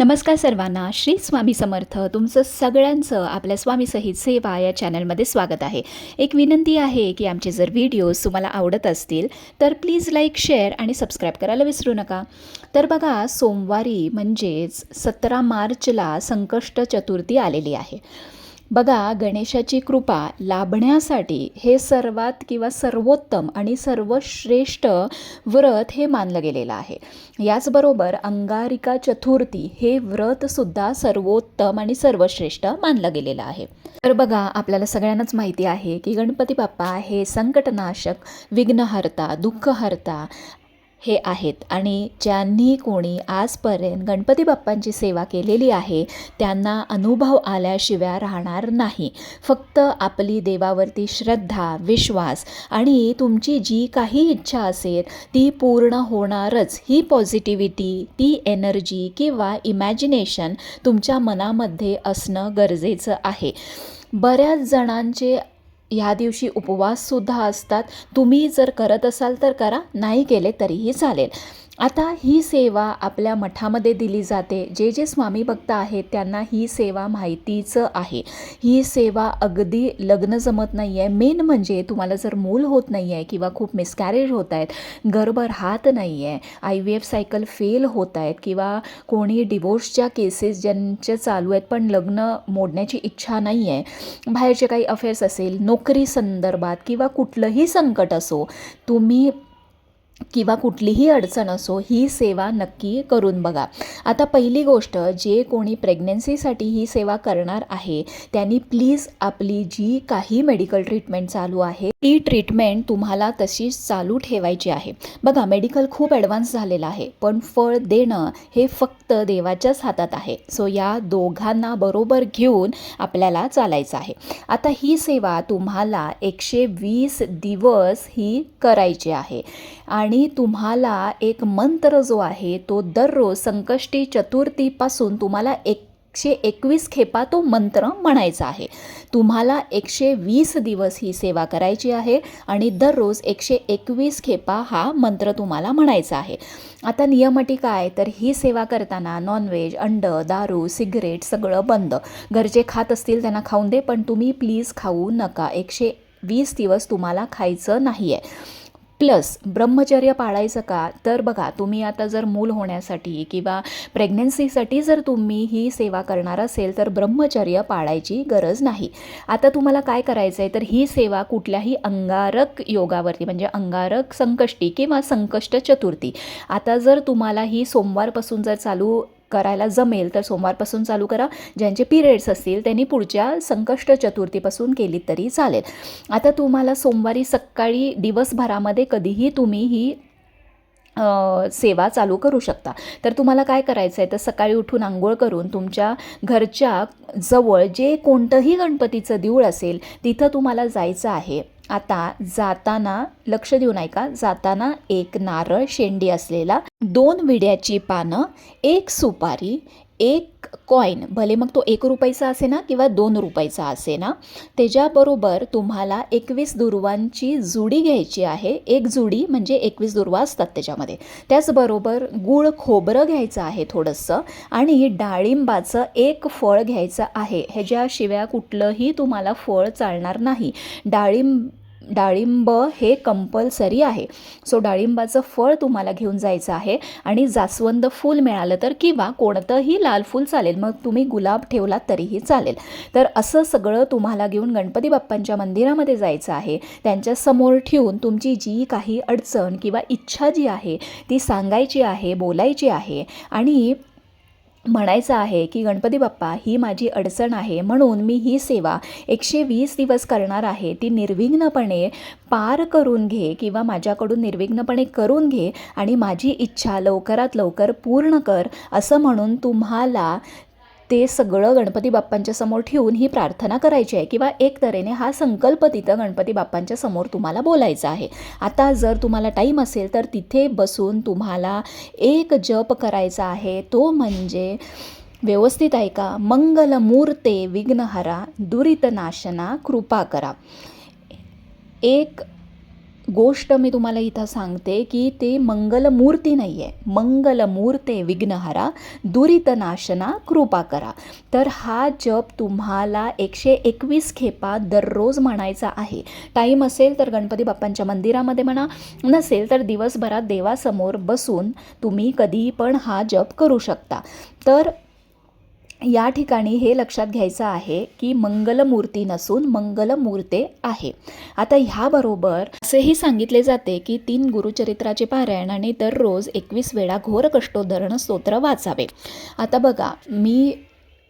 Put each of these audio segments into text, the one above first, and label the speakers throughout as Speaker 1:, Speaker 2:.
Speaker 1: नमस्कार सर्वांना. श्री स्वामी समर्थ. तुमचं सगळ्यांचं आपल्या स्वामीसहित सेवा या चॅनलमध्ये स्वागत आहे. एक विनंती आहे की आमचे जर व्हिडिओज तुम्हाला आवडत असतील तर प्लीज लाईक शेअर आणि सबस्क्राईब करायला विसरू नका. तर बघा सोमवारी म्हणजेच सतरा मार्चला संकष्ट चतुर्थी आलेली आहे. बघा गणेशाची कृपा लाभण्यासाठी हे सर्वात किंवा सर्वोत्तम आणि सर्वश्रेष्ठ व्रत हे मानलं गेलेलं आहे. याचबरोबर अंगारिका चतुर्थी हे व्रतसुद्धा सर्वोत्तम आणि सर्वश्रेष्ठ मानलं गेलेलं आहे. तर बघा आपल्याला सगळ्यांनाच माहिती आहे की गणपती बाप्पा हे संकटनाशक विघ्नहर्ता दुःखहर्ता हे आहेत. आणि ज्यांनी कोणी आजपर्यंत गणपती बाप्पांची सेवा केलेली आहे त्यांना अनुभव आल्याशिवाय राहणार नाही. फक्त आपली देवावरती श्रद्धा विश्वास आणि तुमची जी काही इच्छा असेल ती पूर्ण होणारच. ही पॉझिटिव्हिटी ती एनर्जी किंवा इमॅजिनेशन तुमच्या मनामध्ये असणं गरजेचं आहे. बऱ्याच जणांचे ह्या दिवशी उपवाससुद्धा असतात. तुम्ही जर करत असाल तर करा नाही केले तरीही चालेल. आता ही सेवा आपल्या मठामध्ये दिली जाते. जे जे स्वामी भक्त आहेत त्यांना ही सेवा माहितीचं आहे. ही सेवा अगदी लग्न जमत नाही आहे मेन म्हणजे तुम्हाला जर मूल होत नाही आहे किंवा खूप मिसकॅरेज होत आहेत गर्भ राहत नाही आहे I V F cycle fail होत आहेत किंवा कोणी डिवोर्सच्या केसेस ज्यांचे चालू आहेत पण लग्न मोडण्याची इच्छा नाही आहे बाहेरचे काही अफेअर्स असेल नोकरी संदर्भात किंवा कुठलंही संकट असो तुम्ही किंवा कुठलीही अडचण असो ही सेवा नक्की करून बघा. आता पहिली गोष्ट जे कोणी प्रेग्नन्सीसाठी ही सेवा करणार आहे त्यांनी प्लीज आपली जी काही मेडिकल ट्रीटमेंट चालू आहे ती ट्रीटमेंट तुम्हाला तशीच चालू ठेवायची आहे. बघा मेडिकल खूप ॲडव्हान्स झालेलं आहे पण फळ देणं हे फक्त देवाच्याच हातात आहे. सो या दोघांना बरोबर घेऊन आपल्याला चालायचं आहे. आता ही सेवा तुम्हाला एकशे वीस दिवस ही करायची आहे. आणि आणि तुम्हाला एक मंत्र जो आहे तो दररोज संकष्टी चतुर्थीपासून तुम्हाला एकशे एकवीस खेपा तो मंत्र म्हणायचा आहे. तुम्हाला एकशे वीस दिवस ही सेवा करायची आहे आणि दररोज एकशे एकवीस खेपा हा मंत्र तुम्हाला म्हणायचा आहे. आता नियमटी काय? तर ही सेवा करताना नॉनव्हेज अंड दारू सिगरेट सगळं बंद. घरचे खात असतील त्यांना खाऊन दे पण तुम्ही प्लीज खाऊ नका. एकशे वीस दिवस तुम्हाला खायचं नाही आहे प्लस ब्रह्मचर्य पाळायचं का? तर बघा तुम्ही आता जर मूल होण्यासाठी किंवा प्रेग्नन्सीसाठी जर तुम्ही ही सेवा करणार असेल तर ब्रह्मचर्य पाळायची गरज नाही. आता तुम्हाला काय करायचं आहे तर ही सेवा कुठल्याही अंगारक योगावरती म्हणजे अंगारक संकष्टी किंवा संकष्ट चतुर्थी. आता जर तुम्हाला ही सोमवारपासून जर चालू करायला जमेल तर सोमवारपासून चालू करा. ज्यांचे पिरियड्स असतील त्यांनी पुढच्या संकष्ट चतुर्थीपासून केली तरी चालेल. आता तुम्हाला सोमवारी सकाळी दिवसभरामध्ये कधीही तुम्ही ही सेवा चालू करू शकता. तर तुम्हाला काय करायचं आहे तर सकाळी उठून आंघोळ करून तुमच्या घरच्या जवळ जे कोणतंही गणपतीचं देऊळ असेल तिथं तुम्हाला जायचं आहे. आता जाताना लक्ष देऊन ऐका जाताना एक नारळ शेंडी असलेला दोन विड्याची पानं एक सुपारी एक कॉईन भले मग तो एक रुपयाचा असे ना किंवा दोन रुपयाचा असे ना त्याच्याबरोबर तुम्हाला एकवीस दुर्वांची जुडी घ्यायची आहे. एक जुडी म्हणजे एकवीस दुर्वा असतात त्याच्यामध्ये. त्याचबरोबर गूळ खोबरं घ्यायचं आहे थोडंसं आणि डाळिंबाचं एक फळ घ्यायचं आहे. ह्याच्याशिवाय कुठलंही तुम्हाला फळ चालणार नाही. डाळिंब डाळिंब हे कंपल्सरी आहे. सो डाळिंबाचं फळ तुम्हाला घेऊन जायचं आहे आणि जास्वंद फूल मिळालं तर किंवा कोणतंही लाल फूल चालेल मग तुम्ही गुलाब ठेवलात तरीही चालेल. तर असं सगळं तुम्हाला घेऊन गणपती बाप्पांच्या मंदिरामध्ये जायचं आहे. त्यांच्यासमोर ठेवून तुमची जी काही अडचण किंवा इच्छा जी आहे ती सांगायची आहे बोलायची आहे आणि म्हणायचं आहे की गणपती बाप्पा ही माझी अडचण आहे म्हणून मी ही सेवा एकशे वीस दिवस करणार आहे. ती निर्विघ्नपणे पार करून घे किंवा माझ्याकडून निर्विघ्नपणे करून घे आणि माझी इच्छा लवकरात लवकर पूर्ण कर असं म्हणून तुम्हाला ते सगळं गणपती बाप्पांच्या समोर ठेवून ही प्रार्थना करायची आहे. किंवा एक तऱ्हेने हा संकल्प तिथं गणपती बाप्पांच्या समोर तुम्हाला बोलायचा आहे. आता जर तुम्हाला टाईम असेल तर तिथे बसून तुम्हाला एक जप करायचा आहे. तो म्हणजे व्यवस्थित ऐका मंगलमूर्ते विघ्नहरा दुरितनाशना कृपा करा. एक गोष्ट मी तुम्हाला इथं सांगते की ते मंगलमूर्ती नाही आहे मंगलमूर्ते विघ्नहरा दुरितनाशना कृपा करा. तर हा जप तुम्हाला एकशे एकवीस खेपा दररोज म्हणायचा आहे. टाईम असेल तर गणपती बाप्पांच्या मंदिरामध्ये म्हणा नसेल तर दिवसभरात देवासमोर बसून तुम्ही कधीही पण हा जप करू शकता. तर या ठिकाणी हे लक्षात घ्यायचं आहे की मंगलमूर्ती नसून मंगलमूर्ते आहे. आता ह्याबरोबर असेही सांगितले जाते की तीन गुरुचरित्राचे पारायण आणि दररोज एकवीस वेळा घोर कष्टोद्धरण स्तोत्र वाचावे. आता बघा मी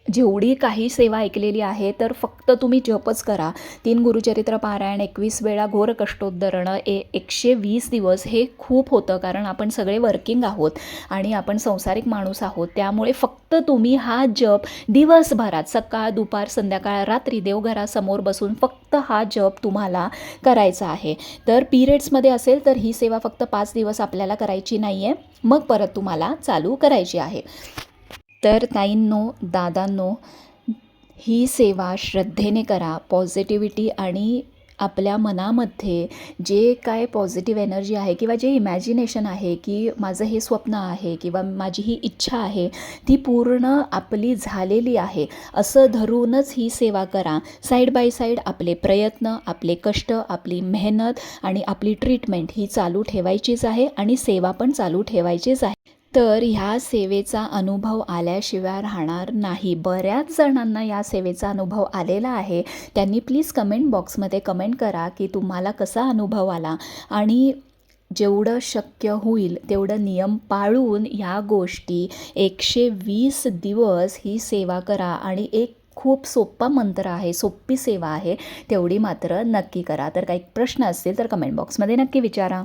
Speaker 1: जेवढी काही सेवा ऐकलेली आहे तर फक्त तुम्ही जपच करा. तीन गुरुचरित्र पारायण एकवीस वेळा घोर कष्टोद्धरणं ए एकशे वीस दिवस हे खूप होतं कारण आपण सगळे वर्किंग आहोत आणि आपण संसारिक माणूस आहोत. त्यामुळे फक्त तुम्ही हा जप दिवसभरात सकाळ दुपार संध्याकाळ रात्री देवघरासमोर बसून फक्त हा जप तुम्हाला करायचा आहे. तर पिरियड्समध्ये असेल तर ही सेवा फक्त पाच दिवस आपल्याला करायची नाही आहे मग परत तुम्हाला चालू करायची आहे. तर ताईंनो दादांनो ही सेवा श्रद्धेने करा. पॉझिटिव्हिटी आणि आपल्या मनामध्ये जे काय पॉझिटिव्ह एनर्जी आहे किंवा जे इमॅजिनेशन आहे की माझं हे स्वप्न आहे किंवा माझी ही इच्छा आहे ती पूर्ण आपली झालेली आहे असं धरूनच ही सेवा करा. साईड बाय साईड आपले प्रयत्न आपले कष्ट आपली मेहनत आणि आपली ट्रीटमेंट ही चालू ठेवायचीच आहे आणि सेवा पण चालू ठेवायचीच आहे. तर ह्या सेवेचा अनुभव आल्याशिवाय राहणार नाही. बऱ्याच जणांना या सेवेचा अनुभव आलेला आहे. त्यांनी प्लीज कमेंट बॉक्समध्ये कमेंट करा की तुम्हाला कसा अनुभव आला आणि जेवढं शक्य होईल तेवढं नियम पाळून ह्या गोष्टी एकशे वीस दिवस ही सेवा करा आणि एक खूप सोप्पा मंत्र आहे सोपी सेवा आहे तेवढी मात्र नक्की करा. तर काही प्रश्न असतील तर कमेंट बॉक्समध्ये नक्की विचारा.